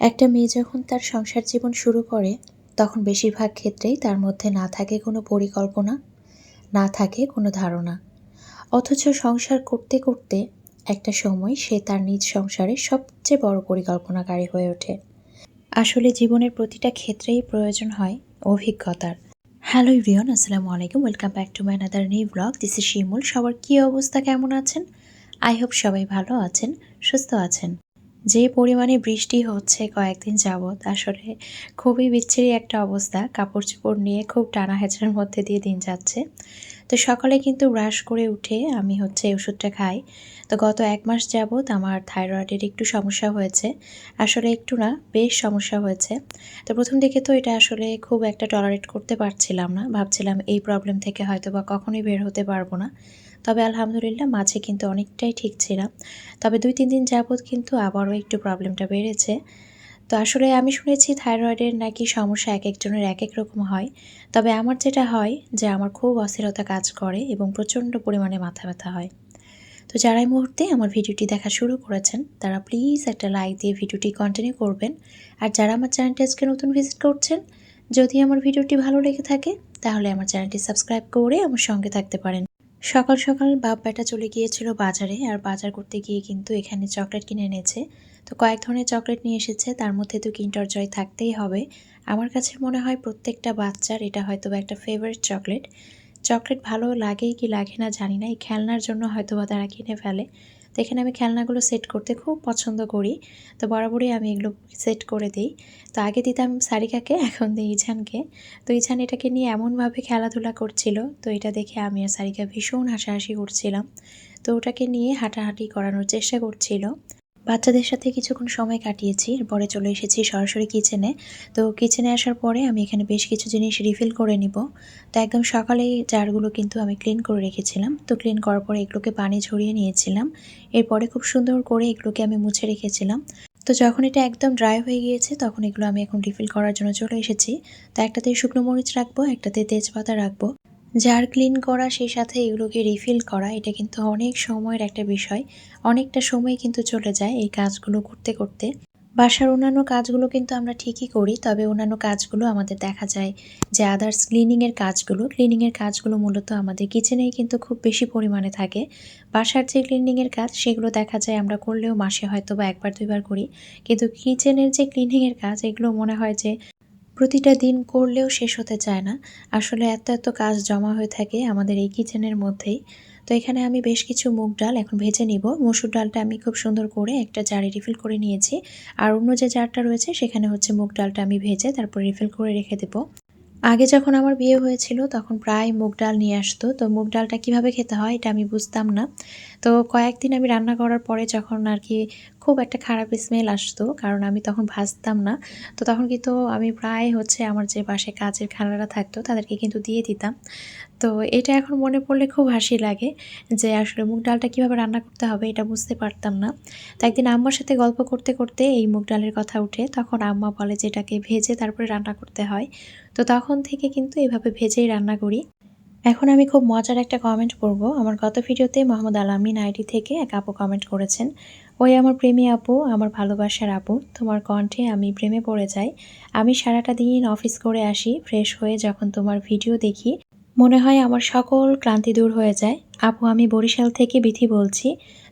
একটা মেয়ে যখন তার সংসার জীবন শুরু করে, তখন বেশিরভাগ ক্ষেত্রেই তার মধ্যে না থাকে কোনো পরিকল্পনা, না থাকে কোনো ধারণা। অথচ সংসার করতে করতে একটা সময় সে তার নিজ সংসারে সবচেয়ে বড় পরিকল্পনাকারী হয়ে ওঠে। আসলে জীবনের প্রতিটা ক্ষেত্রেই প্রয়োজন হয় অভিজ্ঞতার। হ্যালো ইভরিয়ন আসসালামু আলাইকুম, welcome back to my another new blog. This is Shimul. সবার কী অবস্থা, কেমন আছেন? আই হোপ সবাই ভালো আছেন, সুস্থ আছেন। যে পরিমাণে বৃষ্টি হচ্ছে কয়েকদিন যাবৎ, আসলে খুবই বিচ্ছিরি একটা অবস্থা। কাপড় চোপড় নিয়ে খুব টানা হেঁচড়ার মধ্যে দিয়ে দিন যাচ্ছে। তো সকালে কিন্তু ব্রাশ করে উঠে আমি হচ্ছে ওষুধটা খাই। তো গত এক মাস যাবৎ আমার থাইরয়েডের একটু সমস্যা হয়েছে। আসলে একটু না, বেশ সমস্যা হয়েছে। তো প্রথম দিকে তো এটা আসলে খুব একটা টলারেট করতে পারছিলাম না। ভাবছিলাম এই প্রবলেম থেকে হয়তো বা কখনোই বের হতে পারব না। তবে আলহামদুলিল্লাহ মাঝে কিন্তু অনেকটাই ঠিক ছিলাম। তবে দুই, তিন দিন যাবৎ কিন্তু আবারও একটু প্রবলেমটা বেড়েছে। তো আসলে আমি শুনেছি থাইরয়েডের নাকি সমস্যা এক একজনের এক এক রকম হয়। তবে আমার যেটা হয় যে আমার খুব অস্থিরতা কাজ করে এবং প্রচণ্ড পরিমাণে মাথা ব্যথা হয়। তো যারা এই মুহূর্তে আমার ভিডিওটি দেখা শুরু করেছেন, তারা প্লিজ একটা লাইক দিয়ে ভিডিওটি কন্টিনিউ করবেন। আর যারা আমার চ্যানেলটি আজকে নতুন ভিজিট করছেন, যদি আমার ভিডিওটি ভালো লেগে থাকে, তাহলে আমার চ্যানেলটি সাবস্ক্রাইব করে আমার সঙ্গে থাকতে পারেন। সকাল সকাল বাপ বেটা চলে গিয়েছিল বাজারে আর বাজার করতে গিয়ে কিন্তু এখানে চকলেট কিনে এনেছে। তো কয়েক ধরনের চকলেট নিয়ে এসেছে, তার মধ্যে তো কিন্টার জয় থাকতেই হবে। আমার কাছে মনে হয় প্রত্যেকটা বাচ্চার এটা হয়তো একটা ফেভারিট চকলেট। চকলেট ভালো লাগেই কি লাগে না জানি না, এই খেলনার জন্য হয়তো বা তারা কিনে ফেলে। তো এখানে আমি খেলনাগুলো সেট করতে খুব পছন্দ করি। তো বরাবরই আমি এগুলো সেট করে দিই। তো আগে দিতাম সারিকাকে, এখন দিই ইছানকে। তো ইছান এটাকে নিয়ে এমনভাবে খেলাধুলা করছিল, তো এটা দেখে আমি আর সারিকা ভীষণ হাসাহাসি করছিলাম। তো ওটাকে নিয়ে হাঁটাহাঁটি করানোর চেষ্টা করছিল। বাচ্চাদের সাথে কিছুক্ষণ সময় কাটিয়েছি, এরপরে চলে এসেছি সরাসরি কিচেনে। তো কিচেনে আসার পরে আমি এখানে বেশ কিছু জিনিস রিফিল করে নিব। তো একদম সকালেই জারগুলো কিন্তু আমি ক্লিন করে রেখেছিলাম। তো ক্লিন করার পরে এগুলোকে পানি ঝরিয়ে নিয়েছিলাম। এরপরে খুব সুন্দর করে এগুলোকে আমি মুছে রেখেছিলাম। তো যখন এটা একদম ড্রাই হয়ে গিয়েছে, তখন এগুলো আমি এখন রিফিল করার জন্য চলে এসেছি। তো একটাতে শুকনো মরিচ রাখব, একটাতে তেজপাতা রাখব। জার ক্লিন করা, সেই সাথে এগুলোকে রিফিল করা, এটা কিন্তু অনেক সময়ের একটা বিষয়। অনেকটা সময় কিন্তু চলে যায় এই কাজগুলো করতে করতে। বাসার অন্যান্য কাজগুলো কিন্তু আমরা ঠিকই করি, তবে অন্যান্য কাজগুলো আমাদের দেখা যায় যে আদার্স ক্লিনিংয়ের কাজগুলো ক্লিনিংয়ের কাজগুলো মূলত আমাদের কিচেনেই কিন্তু খুব বেশি পরিমাণে থাকে। বাসার যে ক্লিনিংয়ের কাজ, সেগুলো দেখা যায় আমরা করলেও মাসে হয়তো বা একবার, দুইবার করি। কিন্তু কিচেনের যে ক্লিনিংয়ের কাজ, এগুলো মনে হয় যে প্রতিটা দিন করলেও শেষ হতে চায় না। আসলে এত এত কাজ জমা হয়ে থাকে আমাদের এই কিচেনের মধ্যেই। তো এখানে আমি বেশ কিছু মুগ ডাল এখন ভেজে নিব। মসুর ডালটা আমি খুব সুন্দর করে একটা জারে রিফিল করে নিয়েছি। আর অন্য যে জারটা রয়েছে সেখানে হচ্ছে মুগ ডালটা আমি ভেজে তারপর রিফিল করে রেখে দেবো। আগে যখন আমার বিয়ে হয়েছিল, তখন প্রায় মুগ ডাল নিয়ে আসতো। তো মুগ ডালটা কীভাবে খেতে হয়, এটা আমি বুঝতাম না। তো কয়েকদিন আমি রান্না করার পরে যখন আর কি খুব একটা খারাপ স্মেল আসতো, কারণ আমি তখন ভাজতাম না, তো তখন কিন্তু আমি প্রায় হচ্ছে আমার যে পাশে কাজের খানারা থাকতো, তাদেরকে কিন্তু দিয়ে দিতাম। তো এটা এখন মনে পড়লে খুব হাসি লাগে যে আসলে মুগ ডালটা কীভাবে রান্না করতে হবে এটা বুঝতে পারতাম না। তো একদিন আম্মার সাথে গল্প করতে করতে এই মুগ ডালের কথা উঠে তখন আম্মা বলে যে এটাকে ভেজে তারপরে রান্না করতে হয়। তো তখন থেকে কিন্তু এভাবে ভেজেই রান্না করি। এখন আমি খুব মজার একটা কমেন্ট করব আমার গত ভিডিওতে মোহাম্মদ আলামিন আইডি থেকে এক আপু কমেন্ট করেছেন, ওই আমার প্রেমী আপু, আমার ভালোবাসার আপু, তোমার কণ্ঠে আমি প্রেমে পড়ে যাই। আমি সারাটা দিন অফিস করে আসি ফ্রেশ হয়ে যখন তোমার ভিডিও দেখি মনে হয় আমার সকল ক্লান্তি দূর হয়ে যায়। আপু, আমি বরিশাল থেকে বিথি বলছি।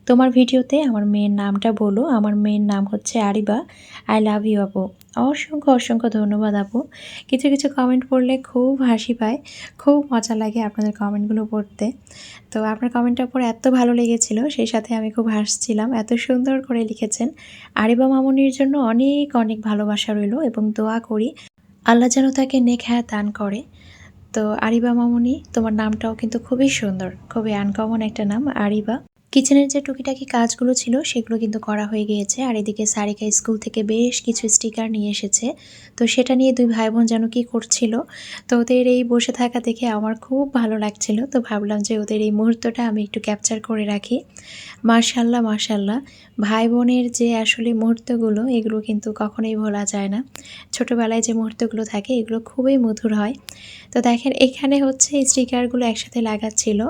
তোমার ভিডিওতে আমার মেয়ের নামটা বলো। আমার মেয়ের নাম হচ্ছে আরিবা। আই লাভ ইউ আপু। অসংখ্য অসংখ্য ধন্যবাদ, আপু। কিছু কিছু কমেন্ট পড়লে খুব হাসি পায়। খুব মজা লাগে আপনাদের কমেন্টগুলো পড়তে। তো আপনার কমেন্টটা পড়ে এত ভালো লেগেছিল, সেই সাথে আমি খুব হাসছিলাম। এত সুন্দর করে লিখেছেন। আরিবা মামনির জন্য অনেক অনেক ভালোবাসা রইল এবং দোয়া করি। আল্লাহ যেন তাকে নেক হ্যাঁ দান করে। তো আরিবা মামনি তোমার নামটাও কিন্তু খুবই সুন্দর খুবই আনকমন একটা নাম আরিবা। কিচেনের যে টুকিটাকি কাজগুলো ছিল, সেগুলো কিন্তু করা হয়ে গিয়েছে। আর এদিকে সারিকা স্কুল থেকে বেশ কিছু স্টিকার নিয়ে এসেছে। তো সেটা নিয়ে দুই ভাই বোন যেন কি করছিল, তো ওদের এই বসে থাকা দেখে আমার খুব ভালো লাগছিল। তো ভাবলাম যে ওদের এই মুহূর্তটা আমি একটু ক্যাপচার করে রাখি। মার্শাল্লাহ মার্শাল্লাহ ভাই বোনের যে আসলে মুহূর্তগুলো, এগুলো কিন্তু কখনোই ভোলা যায় না। ছোটোবেলায় যে মুহূর্তগুলো থাকে, এগুলো খুবই মধুর হয়। তো দেখেন, এখানে হচ্ছে স্টিকারগুলো একসাথে লাগাচ্ছিল।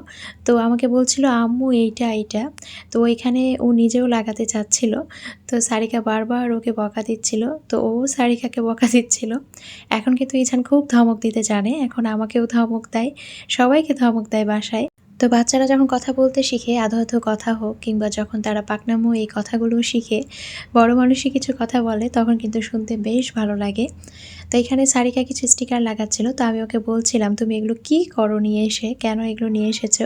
তো আমাকে বলছিল, আম্মু, এইটা এইটা। এটা তো ওইখানে ও নিজেও লাগাতে চাচ্ছিল। তো সারিকা বারবার ওকে বকা দিচ্ছিল। তো ও সারিকাকে বকা দিচ্ছিল। এখন কিন্তু ইছান খুব ধমক দিতে জানে। এখন আমাকেও ধমক দেয়। সবাইকে ধমক দেয় বাসায়। তো বাচ্চারা যখন কথা বলতে শিখে, আধো আধো কথা হোক কিংবা যখন তারা পাকনামো এই কথাগুলো শিখে, বড় মানুষই কিছু কথা বলে, তখন কিন্তু শুনতে বেশ ভালো লাগে। তো এখানে সারিকা কিছু স্টিকার লাগাচ্ছিল, তো আমি ওকে বলছিলাম, তুমি এগুলো কি করো নিয়ে এসে? কেন এগুলো নিয়ে এসেছ?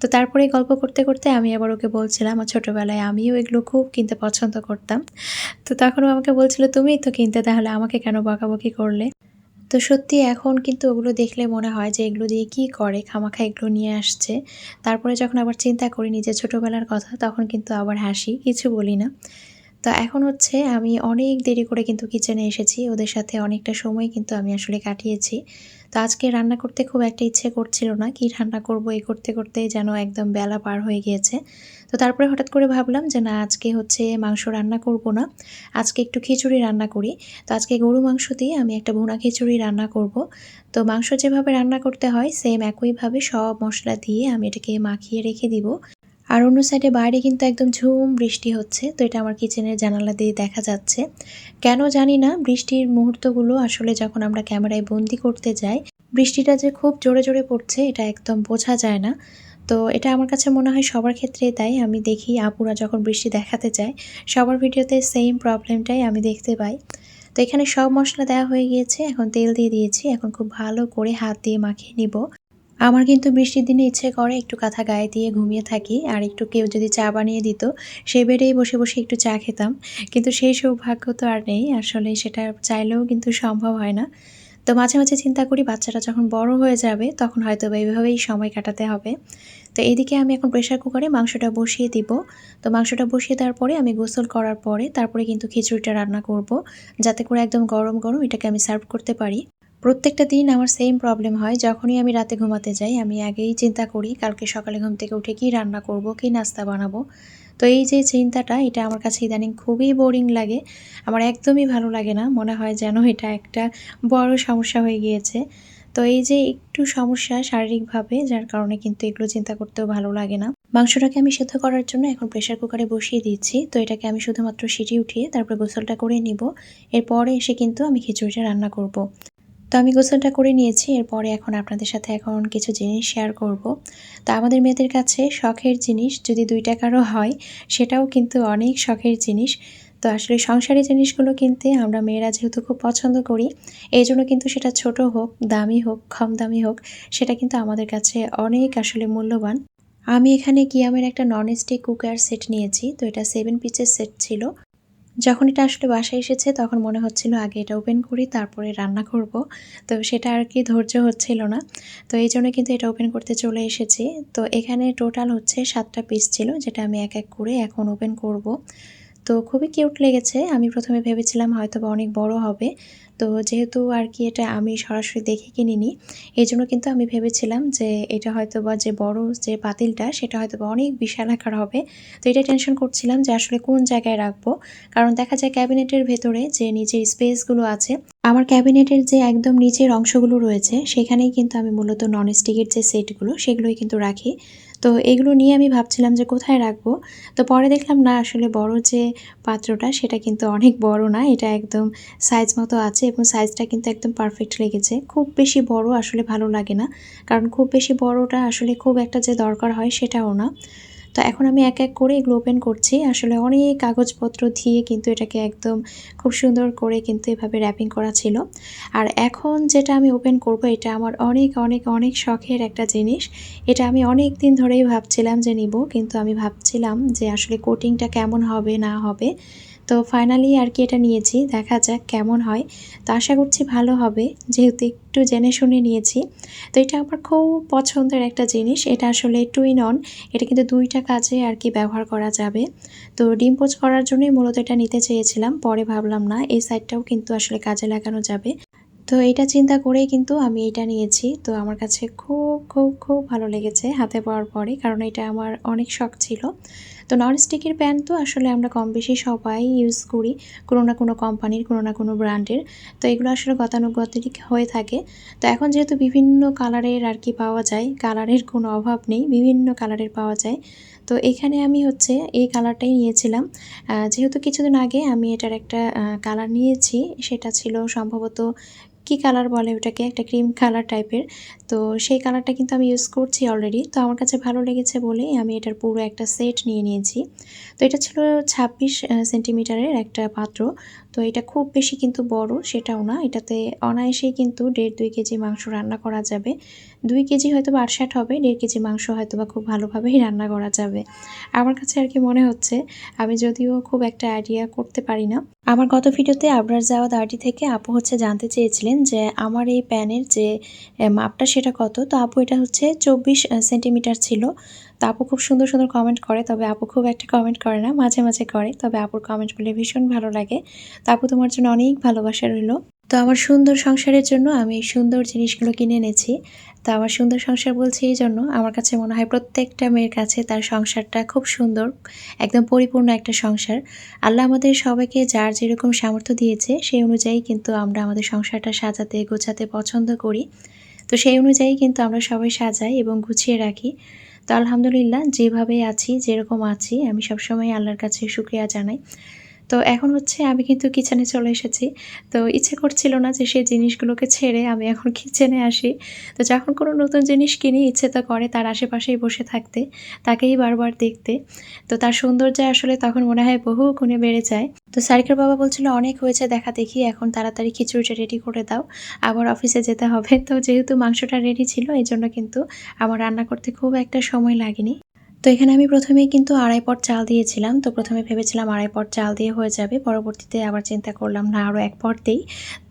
তো তারপরে গল্প করতে করতে আমি আবার ওকে বলছিলাম, আমার ছোটোবেলায় আমিও এগুলো খুব কিনতে পছন্দ করতাম। তো তখন আমাকে বলছিল তুমিই তো কিনতে, তাহলে আমাকে কেন বকাবকি করলে? তো সত্যি এখন কিন্তু ওগুলো দেখলে মনে হয় যে এগুলো দিয়ে কি করে খামাখা এগুলো নিয়ে আসছে। তারপরে যখন আবার চিন্তা করি নিজের ছোটোবেলার কথা, তখন কিন্তু আবার হাসি, কিছু বলি না। তো এখন হচ্ছে আমি অনেক দেরি করে কিন্তু কিচেনে এসেছি। ওদের সাথে অনেকটা সময় কিন্তু আমি আসলে কাটিয়েছি। তো আজকে রান্না করতে খুব একটা ইচ্ছে করছিল না। কি রান্না করব, এই করতে করতে যেন একদম বেলা পার হয়ে গিয়েছে। তো তারপরে হঠাৎ করে ভাবলাম যে না, আজকে হচ্ছে মাংস রান্না করব না। আজকে একটু খিচুড়ি রান্না করি। তো আজকে গরু মাংস দিয়ে আমি একটা ভুনা খিচুড়ি রান্না করব। তো মাংস যেভাবে রান্না করতে হয় সেম একইভাবে সব মশলা দিয়ে আমি এটাকে মাখিয়ে রেখে দিব। আর অন্য সাইডে বাইরে কিন্তু একদম ঝুম বৃষ্টি হচ্ছে, তো এটা আমার কিচেনের জানালা দিয়ে দেখা যাচ্ছে। কেন জানি না, বৃষ্টির মুহূর্তগুলো আসলে যখন আমরা ক্যামেরায় বন্দি করতে যাই, বৃষ্টিটা যে খুব জোরে জোরে পড়ছে, এটা একদম বোঝা যায় না। তো এটা আমার কাছে মনে হয় সবার ক্ষেত্রে তাই। আমি দেখি আপুরা যখন বৃষ্টি দেখাতে যায়, সবার ভিডিওতে সেম প্রবলেমটাই আমি দেখতে পাই। তো এখানে সব মশলা দেওয়া হয়ে গিয়েছে, এখন তেল দিয়ে দিয়েছি, এখন খুব ভালো করে হাত দিয়ে মাখিয়ে নিব। আমার কিন্তু বৃষ্টির দিনে ইচ্ছে করে একটু কাঁথা গায়ে দিয়ে ঘুমিয়ে থাকি, আর একটু কেউ যদি চা বানিয়ে দিত, সে বেডেই বসে বসে একটু চা খেতাম। কিন্তু সেই সৌভাগ্য তো আর নেই, আসলে সেটা চাইলেও কিন্তু সম্ভব হয় না। তো মাঝে মাঝে চিন্তা করি বাচ্চারা যখন বড় হয়ে যাবে, তখন হয়তো বা এইভাবেই সময় কাটাতে হবে। তো এইদিকে আমি এখন প্রেশার কুকারে মাংসটা বসিয়ে দিব। তো মাংসটা বসিয়ে দেওয়ার পরে আমি গোসল করার পরে তারপরে কিন্তু খিচুড়িটা রান্না করব, যাতে করে একদম গরম গরম এটাকে আমি সার্ভ করতে পারি। প্রত্যেকটা দিন আমার সেম প্রবলেম হয়। যখনই আমি রাতে ঘুমাতে যাই, আমি আগেই চিন্তা করি, কালকে সকালে ঘুম থেকে উঠে কি রান্না করব, কি নাস্তা বানাবো। তো এই যে চিন্তাটা, এটা আমার কাছে ইদানিং খুবই বোরিং লাগে। আমার একদমই ভালো লাগে না। মনে হয় যেন এটা একটা বড় সমস্যা হয়ে গিয়েছে। তো এই যে একটু সমস্যা শারীরিকভাবে, যার কারণে কিন্তু এগুলো চিন্তা করতেও ভালো লাগে না। মাংসটাকে আমি সেদ্ধ করার জন্য এখন প্রেশার কুকারে বসিয়ে দিচ্ছি। তো এটাকে আমি শুধুমাত্র সিটি উঠিয়ে তারপরে গোসলটা করে নিব। এরপরে এসে কিন্তু আমি খিচুড়িটা রান্না করব। তো আমি গোসলটা করে নিয়েছি, এরপরে এখন আপনাদের সাথে এখন কিছু জিনিস শেয়ার করব। তো আমাদের মেয়েদের কাছে শখের জিনিস যদি দুই টাকারও হয়, সেটাও কিন্তু অনেক শখের জিনিস। তো আসলে সংসারী জিনিসগুলো কিনতে আমরা মেয়েরা যেহেতু খুব পছন্দ করি এই জন্য কিন্তু সেটা ছোট হোক, দামি হোক, কম দামি হোক, সেটা কিন্তু আমাদের কাছে অনেক আসলে মূল্যবান। আমি এখানে কিয়ামের একটা নন স্টিক কুকার সেট নিয়েছি, তো এটা সেভেন পিচের সেট ছিল। যখন এটা আসলে বাসায় এসেছে, তখন মনে হচ্ছিল আগে এটা ওপেন করি, তারপরে রান্না করব। তো সেটা আর কি ধৈর্য হচ্ছিল না। তো এই জন্য কিন্তু এটা ওপেন করতে চলে এসেছি। তো এখানে টোটাল হচ্ছে সাতটা পিস ছিল, যেটা আমি এক এক করে এখন ওপেন করব। তো খুবই কিউট লেগেছে। আমি প্রথমে ভেবেছিলাম হয়তো বা অনেক বড় হবে। তো যেহেতু আর কি এটা আমি সরাসরি দেখে কিনিনি, এই জন্য কিন্তু আমি ভেবেছিলাম যে এটা হয়তো বা যে বড় যে পাতিলটা, সেটা হয়তো বা অনেক বিশাল আকার হবে। তো এটা টেনশন করছিলাম যে আসলে কোন জায়গায় রাখব। কারণ দেখা যায় ক্যাবিনেটের ভেতরে যে নিচের স্পেসগুলো আছে, আমার ক্যাবিনেটের যে একদম নিচের অংশগুলো রয়েছে, সেখানেই কিন্তু আমি মূলত নন স্টিকের যে সেটগুলো, সেগুলোই কিন্তু রাখি। তো এগুলো নিয়ে আমি ভাবছিলাম যে কোথায় রাখব। তো পরে দেখলাম, না, আসলে বড় যে পাত্রটা, সেটা কিন্তু অনেক বড় না। এটা একদম সাইজ মতো আছে এবং সাইজটা কিন্তু একদম পারফেক্ট লেগেছে। খুব বেশি বড় আসলে ভালো লাগে না। কারণ খুব বেশি বড়টা আসলে খুব একটা যে দরকার হয়, সেটাও না। তো এখন আমি এক এক করে এগুলো ওপেন করছি। আসলে অনেক কাগজপত্র দিয়ে কিন্তু এটাকে একদম খুব সুন্দর করে কিন্তু এভাবে র্যাপিং করা ছিল। আর এখন যেটা আমি ওপেন করব, এটা আমার অনেক অনেক অনেক শখের একটা জিনিস। এটা আমি অনেক দিন ধরেই ভাবছিলাম যে নিব, কিন্তু আমি ভাবছিলাম যে আসলে কোটিংটা কেমন হবে, না হবে। তো ফাইনালি আর কি এটা নিয়েছি, দেখা যাক কেমন হয়। তো আশা করছি ভালো হবে, যেহেতু একটু জেনে শুনে নিয়েছি। তো এটা আমার খুব পছন্দের একটা জিনিস, এটা আসলে টুইন অন এটা কিন্তু দুইটা কাজে আর কি ব্যবহার করা যাবে। তো ডিম পোচ করার জন্যই মূলত এটা নিতে চেয়েছিলাম, পরে ভাবলাম না, এই সাইডটাও কিন্তু আসলে কাজে লাগানো যাবে। তো এটা চিন্তা করেই কিন্তু আমি এটা নিয়েছি, তো আমার কাছে খুব খুব খুব ভালো লেগেছে হাতে পাওয়ার পরে, কারণ এটা আমার অনেক শখ ছিল। তো ননস্টিকের প্যান তো আসলে আমরা কম বেশি সবাই ইউজ করি, কোনো না কোনো কোম্পানির, কোনো না কোনো ব্র্যান্ডের। তো এগুলো আসলে গতানুগতিক হয়ে থাকে। তো এখন যেহেতু বিভিন্ন কালারের আর কি পাওয়া যায়, কালারের কোনো অভাব নেই, বিভিন্ন কালারের পাওয়া যায়, তো এখানে আমি হচ্ছে এই কালারটাই নিয়েছিলাম। যেহেতু কিছুদিন আগে আমি এটার একটা কালার নিয়েছি, সেটা ছিল সম্ভবত কি কালার বলে ওটাকে? একটা ক্রিম কালার টাইপের তো সেই কালারটা কিন্তু আমি ইউজ করছি অলরেডি তো আমার কাছে ভালো লেগেছে বলেই আমি এটার পুরো একটা সেট নিয়ে নিয়েছি। তো এটা ছিল ছাব্বিশ সেন্টিমিটারের একটা পাত্র। তো এটা খুব বেশি কিন্তু বড় সেটাও না। এটাতে অনায়াসেই কিন্তু দেড় দুই কেজি মাংস রান্না করা যাবে। দুই কেজি হয়তো বা আটষাট হবে, দেড় কেজি মাংস হয়তো বা খুব ভালোভাবেই রান্না করা যাবে। আমার কাছে আর কি মনে হচ্ছে, আমি যদিও খুব একটা আইডিয়া করতে পারি না আমার গত ভিডিওতে আবরার যাওয়া দাঁড়ি থেকে আপু হচ্ছে জানতে চেয়েছিলেন যে আমার এই প্যানের যে মাপটা সেটা কত? তো আপু এটা হচ্ছে চব্বিশ সেন্টিমিটার ছিল। তো আপু খুব সুন্দর সুন্দর কমেন্ট করে, তবে আপু খুব একটা কমেন্ট করে না, মাঝে মাঝে করে। তবে আপুর কমেন্টগুলি ভীষণ ভালো লাগে। তো আপু তোমার জন্য অনেক ভালোবাসা রইল। তো আমার সুন্দর সংসারের জন্য আমি সুন্দর জিনিসগুলো কিনে এনেছি। তো আমার সুন্দর সংসার বলছি এই জন্য আমার কাছে মনে হয় প্রত্যেকটা মেয়ের কাছে তার সংসারটা খুব সুন্দর, একদম পরিপূর্ণ একটা সংসার। আল্লাহ আমাদের সবাইকে যার যেরকম সামর্থ্য দিয়েছে, সেই অনুযায়ী কিন্তু আমরা আমাদের সংসারটা সাজাতে, গোছাতে পছন্দ করি। তো সেই অনুযায়ী কিন্তু আমরা সবাই সাজাই এবং গুছিয়ে রাখি। তো আলহামদুলিল্লাহ যেভাবে আছি, যেরকম আছি, আমি সবসময় আল্লাহর কাছে শুক্রিয়া জানাই। তো এখন হচ্ছে আমি কিন্তু কিচেনে চলে এসেছি। তো ইচ্ছে করছিল না যে সেই জিনিসগুলোকে ছেড়ে আমি এখন কিচেনে আসি। তো যখন কোনো নতুন জিনিস কিনি, ইচ্ছে তো করে তার আশেপাশেই বসে থাকতে, তাকেই বারবার দেখতে। তো তার সৌন্দর্য আসলে তখন মনে হয় বহু গুণে বেড়ে যায়। তো সারিকার বাবা বলছিল, অনেক হয়েছে, দেখা দেখি, এখন তাড়াতাড়ি খিচুড়িটা রেডি করে দাও। আবার অফিসে যেতে হবে। তো যেহেতু মাংসটা রেডি ছিল এই জন্য কিন্তু আমার রান্না করতে খুব একটা সময় লাগেনি। তো এখানে আমি প্রথমে কিন্তু আড়াই পট চাল দিয়েছিলাম। তো প্রথমে ভেবেছিলাম আড়াই পট চাল দিয়ে হয়ে যাবে। পরবর্তীতে আবার চিন্তা করলাম, না আরও এক পট দিই।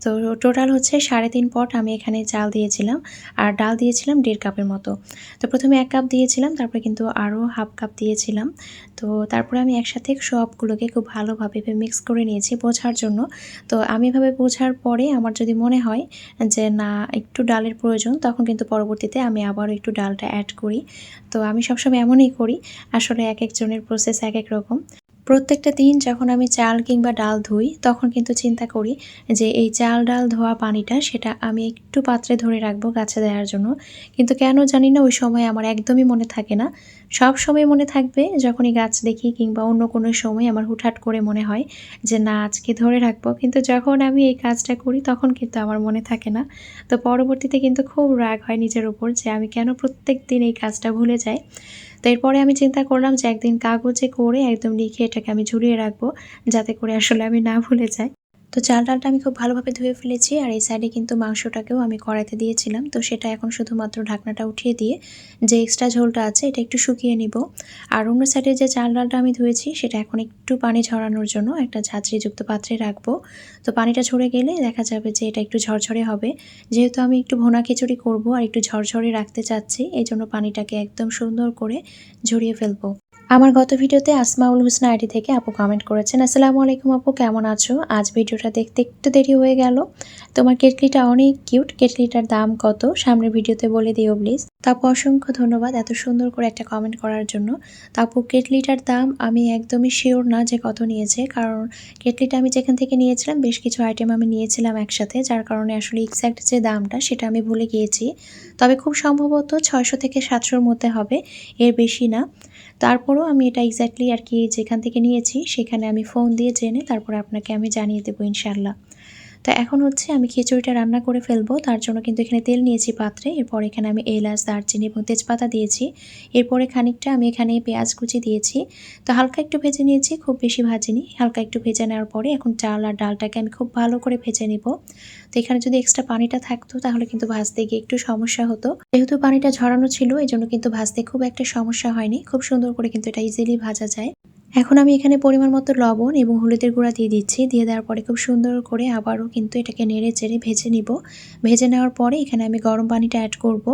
তো টোটাল হচ্ছে সাড়ে তিন পট আমি এখানে চাল দিয়েছিলাম আর ডাল দিয়েছিলাম দেড় কাপের মতো। তো প্রথমে এক কাপ দিয়েছিলাম, তারপরে কিন্তু আরও হাফ কাপ দিয়েছিলাম। তো তারপরে আমি একসাথে সবগুলোকে খুব ভালোভাবে মিক্স করে নিয়েছি বোঝার জন্য। তো আমি এভাবে বোঝার পরে আমার যদি মনে হয় যে না, একটু ডালের প্রয়োজন, তখন কিন্তু পরবর্তীতে আমি আবারও একটু ডালটা অ্যাড করি। তো আমি সবসময় এমনই করি, আসলে এক একজনের প্রসেস এক এক রকম। প্রত্যেকটা দিন যখন আমি চাল কিংবা ডাল ধুই, তখন কিন্তু চিন্তা করি যে এই চাল ডাল ধোয়া পানিটা সেটা আমি একটু পাত্রে ধরে রাখব গাছে দেওয়ার জন্য। কিন্তু কেন জানি না ওই সময় আমার একদমই মনে থাকে না। সব সময় মনে থাকবে যখনই গাছ দেখি কিংবা অন্য কোনো সময় আমার হুটহাট করে মনে হয় যে না, আজকে ধরে রাখব। কিন্তু যখন আমি এই কাজটা করি, তখন কিন্তু আমার মনে থাকে না। তো পরবর্তীতে কিন্তু খুব রাগ হয় নিজের উপর যে আমি কেন প্রত্যেক দিন এই কাজটা ভুলে যাই। তো এরপরে আমি চিন্তা করলাম যে একদিন কাগজে করে একদম লিখে এটাকে আমি ঝুলিয়ে রাখব, যাতে করে আসলে আমি না ভুলে যাই। তো চাল ডালটা আমি খুব ভালোভাবে ধুয়ে ফেলেছি আর এই সাইডে কিন্তু মাংসটাকেও আমি কড়াইতে দিয়েছিলাম। তো সেটা এখন শুধুমাত্র ঢাকনাটা উঠিয়ে দিয়ে যে এক্সট্রা ঝোলটা আছে এটা একটু শুকিয়ে নিব। আর অন্য সাইডে যে চাল ডালটা আমি ধুয়েছি সেটা এখন একটু পানি ঝরানোর জন্য একটা ঝাঁঝরিযুক্ত পাত্রে রাখব। তো পানিটা ঝরে গেলে দেখা যাবে যে এটা একটু ঝরঝরে হবে। যেহেতু আমি একটু ভোনা খিচুড়ি করব আর একটু ঝরঝরে রাখতে চাচ্ছি, এই জন্য পানিটাকে একদম সুন্দর করে ঝরিয়ে ফেলব। আমার গত ভিডিওতে আসমাউল হুসনা আইডি থেকে আপু কমেন্ট করেছেন, আসসালামু আলাইকুম আপু, কেমন আছো? আজ ভিডিওটা দেখতে একটু দেরি হয়ে গেল। তোমার কেটলিটা অনেক কিউট কেটলিটার দাম কত? সামনের ভিডিওতে বলে দিও প্লিজ তাপু অসংখ্য ধন্যবাদ এত সুন্দর করে একটা কমেন্ট করার জন্য। তাপু কেটলিটার দাম আমি একদমই শিওর না যে কত নিয়েছে, কারণ কেটলিটা আমি যেখান থেকে নিয়েছিলাম, বেশ কিছু আইটেম আমি নিয়েছিলাম একসাথে, যার কারণে আসলে এক্স্যাক্ট যে দামটা সেটা আমি ভুলে গিয়েছি। তবে খুব সম্ভবত ছয়শো থেকে সাতশোর মধ্যে হবে, এর বেশি না। তারপরও আমি এটা এক্স্যাক্টলি আর কি যেখান থেকে নিয়েছি, সেখানে আমি ফোন দিয়ে জেনে তারপরে আপনাকে আমি জানিয়ে দেবো ইনশাল্লাহ তো এখন হচ্ছে আমি খিচুড়িটা রান্না করে ফেলব। তার জন্য কিন্তু এখানে তেল নিয়েছি পাত্রে। এরপর এখানে আমি এলাচ, দারচিনি এবং তেজপাতা দিয়েছি। এরপরে খানিকটা আমি এখানে পেঁয়াজ কুচি দিয়েছি। তো হালকা একটু ভেজে নিয়েছি, খুব বেশি ভাজিনি। হালকা একটু ভেজে নেওয়ার পরে এখন চাল আর ডালটাকে আমি খুব ভালো করে ভেজে নিব। তো এখানে যদি এক্সট্রা পানিটা থাকতো তাহলে কিন্তু ভাজতে গিয়ে একটু সমস্যা হতো। যেহেতু পানিটা ঝরানো ছিল এই জন্য কিন্তু ভাজতে খুব একটা সমস্যা হয়নি। খুব সুন্দর করে কিন্তু এটা ইজিলি ভাজা যায়। এখন আমি এখানে পরিমাণ মতো লবণ এবং হলুদের গুঁড়া দিয়ে দিচ্ছি। দিয়ে দেওয়ার পরে খুব সুন্দর করে আবারও কিন্তু এটাকে নেড়ে চেড়ে ভেজে নিব। ভেজে নেওয়ার পরে এখানে আমি গরম পানিটা অ্যাড করব।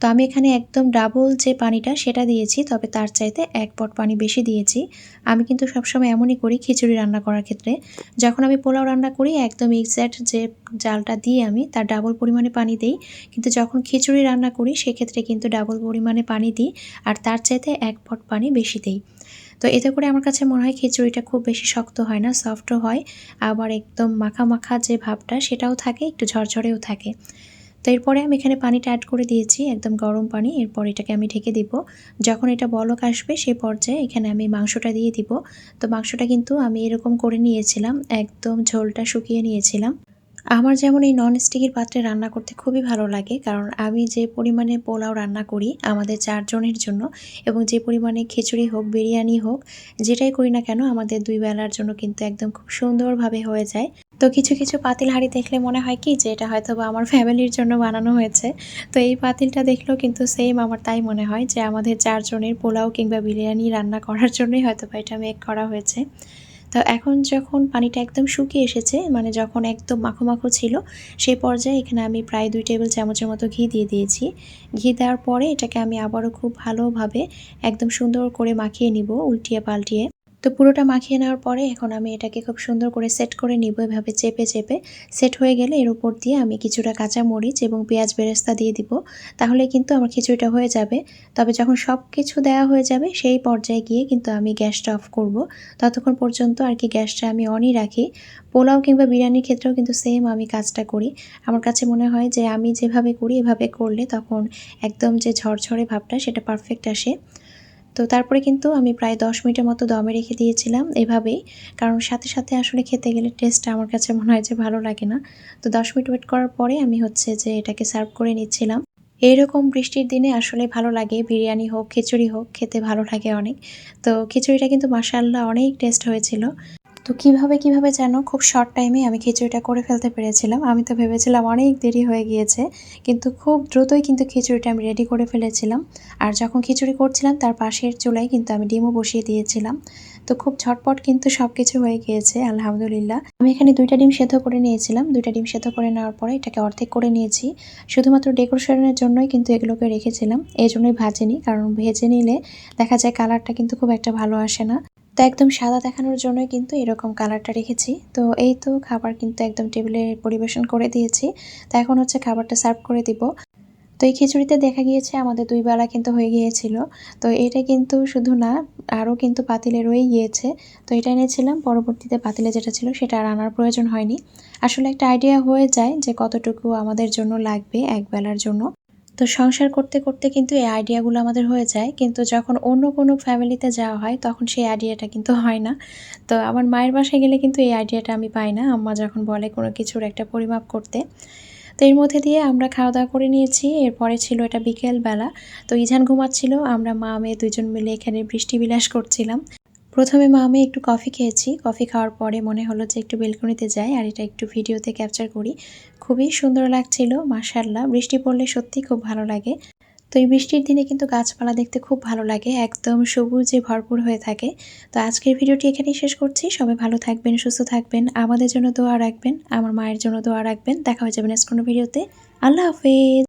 তো আমি এখানে একদম ডাবল যে পানিটা সেটা দিয়েছি, তবে তার চাইতে এক পট পানি বেশি দিয়েছি। আমি কিন্তু সবসময় এমনই করি খিচুড়ি রান্না করার ক্ষেত্রে। যখন আমি পোলাও রান্না করি, একদম এক্স্যাক্ট যে জালটা দিয়ে আমি তার ডাবল পরিমাণে পানি দিই। কিন্তু যখন খিচুড়ি রান্না করি, সেক্ষেত্রে কিন্তু ডাবল পরিমাণে পানি দিই আর তার চাইতে এক পট পানি বেশি দিই। তো এতে করে আমার কাছে মনে হয় খিচুড়িটা খুব বেশি শক্ত হয় না সফটও হয়। আবার একদম মাখা মাখা যে ভাবটা সেটাও থাকে, একটু ঝরঝরেও থাকে। তো এরপরে আমি এখানে পানিটা অ্যাড করে দিয়েছি, একদম গরম পানি। এরপর এটাকে আমি ঢেকে দিব। যখন এটা বলক আসবে সেই পর্যায়ে এখানে আমি মাংসটা দিয়ে দিব। তো মাংসটা কিন্তু আমি এরকম করে নিয়েছিলাম, একদম ঝোলটা শুকিয়ে নিয়েছিলাম। আমার যেমন এই নন স্টিকের পাত্রে রান্না করতে খুবই ভালো লাগে, কারণ আমি যে পরিমাণে পোলাও রান্না করি আমাদের চারজনের জন্য এবং যে পরিমাণে খিচুড়ি হোক, বিরিয়ানি হোক, যেটাই করি না কেন আমাদের দুই বেলার জন্য কিন্তু একদম খুব সুন্দরভাবে হয়ে যায়। তো কিছু কিছু পাতিল হাঁড়ি দেখলে মনে হয় কি যে এটা হয়তো বা আমার ফ্যামিলির জন্য বানানো হয়েছে। তো এই পাতিলটা দেখলেও কিন্তু সেম আমার তাই মনে হয় যে আমাদের চারজনের পোলাও কিংবা বিরিয়ানি রান্না করার জন্যই হয়তো বা এটা মেক করা হয়েছে। তো এখন যখন পানিটা একদম শুকিয়ে এসেছে মানে যখন একদম মাখো মাখো ছিল, সেই পর্যায়ে এখানে আমি প্রায় দুই টেবিল চামচের মতো ঘি দিয়ে দিয়েছি। ঘি দেওয়ার পরে এটাকে আমি আবারও খুব ভালোভাবে একদম সুন্দর করে মাখিয়ে নিব উল্টিয়ে পাল্টিয়ে তো পুরোটা মাখিয়ে নেওয়ার পরে এখন আমি এটাকে খুব সুন্দর করে সেট করে নিব এভাবে চেপে চেপে। সেট হয়ে গেলে এর উপর দিয়ে আমি কিছুটা কাঁচা মরিচ এবং পেঁয়াজ বেরেস্তা দিয়ে দিব। তাহলে কিন্তু আমার খিচুড়িটা হয়ে যাবে। তবে যখন সব কিছু দেওয়া হয়ে যাবে, সেই পর্যায়ে গিয়ে কিন্তু আমি গ্যাসটা অফ করব। ততক্ষণ পর্যন্ত আর কি গ্যাসটা আমি অনই রাখি। পোলাও কিংবা বিরিয়ানির ক্ষেত্রেও কিন্তু সেম আমি কাজটা করি। আমার কাছে মনে হয় যে আমি যেভাবে করি, এভাবে করলে তখন একদম যে ঝরঝরে ভাবটা, সেটা পারফেক্ট আসে। তো তারপরে কিন্তু আমি প্রায় দশ মিনিটের মতো দমে রেখে দিয়েছিলাম এভাবেই। কারণ সাথে সাথে আসলে খেতে গেলে টেস্টটা আমার কাছে মনে হয় যে ভালো লাগে না। তো দশ মিনিট ওয়েট করার পরে আমি হচ্ছে যে এটাকে সার্ভ করে নিচ্ছিলাম। এইরকম বৃষ্টির দিনে আসলে ভালো লাগে, বিরিয়ানি হোক, খিচুড়ি হোক, খেতে ভালো লাগে অনেক। তো খিচুড়িটা কিন্তু মাসাল্লাহ অনেক টেস্ট হয়েছিল। তো কীভাবে কীভাবে যেন খুব শর্ট টাইমে আমি খিচুড়িটা করে ফেলতে পেরেছিলাম। আমি তো ভেবেছিলাম অনেক দেরি হয়ে গিয়েছে, কিন্তু খুব দ্রুতই কিন্তু খিচুড়িটা আমি রেডি করে ফেলেছিলাম। আর যখন খিচুড়ি করছিলাম, তার পাশের চুলায় কিন্তু আমি ডিমও বসিয়ে দিয়েছিলাম। তো খুব ঝটপট কিন্তু সব কিছু হয়ে গিয়েছে, আলহামদুলিল্লাহ। আমি এখানে দুইটা ডিম সেদ্ধ করে নিয়েছিলাম। দুইটা ডিম সেদ্ধ করে নেওয়ার পরে এটাকে অর্ধেক করে নিয়েছি। শুধুমাত্র ডেকোরেশনের জন্যই কিন্তু এগুলোকে রেখেছিলাম। এই জন্যই ভাজিনি, কারণ ভেজে নিলে দেখা যায় কালারটা কিন্তু খুব একটা ভালো আসে না। তো একদম সাদা দেখানোর জন্যই কিন্তু এরকম কালারটা রেখেছি। তো এই তো খাবার কিন্তু একদম টেবিলে পরিবেশন করে দিয়েছি। তো এখন হচ্ছে খাবারটা সার্ভ করে দিব। তো এই খিচুড়িতে দেখা গিয়েছে আমাদের দুই বেলা কিন্তু হয়ে গিয়েছিল। তো এটা কিন্তু শুধু না, আরও কিন্তু পাতিলে রয়ে গিয়েছে। তো এটা এনেছিলাম, পরবর্তীতে পাতিলে যেটা ছিল সেটা আর আনার প্রয়োজন হয়নি। আসলে একটা আইডিয়া হয়ে যায় যে কতটুকু আমাদের জন্য লাগবে এক বেলার জন্য। তো সংসার করতে করতে কিন্তু এই আইডিয়াগুলো আমাদের হয়ে যায়। কিন্তু যখন অন্য কোনো ফ্যামিলিতে যাওয়া হয়, তখন সেই আইডিয়াটা কিন্তু হয় না। তো আমার মায়ের বাসায় গেলে কিন্তু এই আইডিয়াটা আমি পাই না। আম্মা যখন বলে কোনো কিছুর একটা পরিমাপ করতে। তো এর মধ্যে দিয়ে আমরা খাওয়া দাওয়া করে নিয়েছি। এরপরে ছিল এটা বিকেলবেলা। তো ইঝান ঘুমাচ্ছিল। আমরা মা, মেয়ে দুজন মিলে এখানে বৃষ্টি বিলাস করছিলাম। প্রথমে মা আমি একটু কফি খেয়েছি। কফি খাওয়ার পরে মনে হলো যে একটু বেলকনিতে যাই আর এটা একটু ভিডিওতে ক্যাপচার করি। খুবই সুন্দর লাগছিল মাসাল্লাহ বৃষ্টি পড়লে সত্যি খুব ভালো লাগে। তো এই বৃষ্টির দিনে কিন্তু গাছপালা দেখতে খুব ভালো লাগে, একদম সবুজে ভরপুর হয়ে থাকে। তো আজকের ভিডিওটি এখানেই শেষ করছি। সবাই ভালো থাকবেন, সুস্থ থাকবেন, আমাদের জন্য দোয়া রাখবেন, আমার মায়ের জন্য দোয়া রাখবেন। দেখা হয়ে যাবে নেক্সট কোনো ভিডিওতে। আল্লাহ হাফেজ।